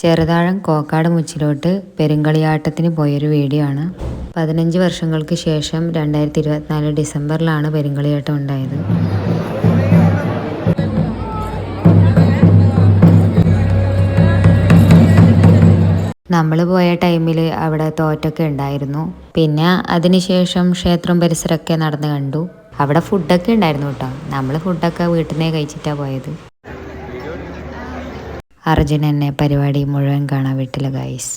ചെറുതാഴം കോക്കാട് മുച്ചിലോട്ട് പെരുങ്കളിയാട്ടത്തിന് പോയൊരു വീഡിയോ ആണ് പതിനഞ്ച് വർഷങ്ങൾക്ക് ശേഷം രണ്ടായിരത്തി ഇരുപത്തിനാല് ഡിസംബറിലാണ് പെരുങ്കളിയാട്ടം ഉണ്ടായത്. നമ്മൾ പോയ ടൈമിൽ അവിടെ തോറ്റൊക്കെ ഉണ്ടായിരുന്നു. പിന്നെ അതിനുശേഷം ക്ഷേത്രം പരിസരമൊക്കെ നടന്ന് കണ്ടു. അവിടെ ഫുഡൊക്കെ ഉണ്ടായിരുന്നു കേട്ടോ. നമ്മൾ ഫുഡൊക്കെ വീട്ടിൽ നിന്നേ കഴിച്ചിട്ടാണ് പോയത്. അർജുൻ എന്നെ പരിപാടി മുഴുവൻ കാണാൻ വീട്ടിൽ ഗൈസ്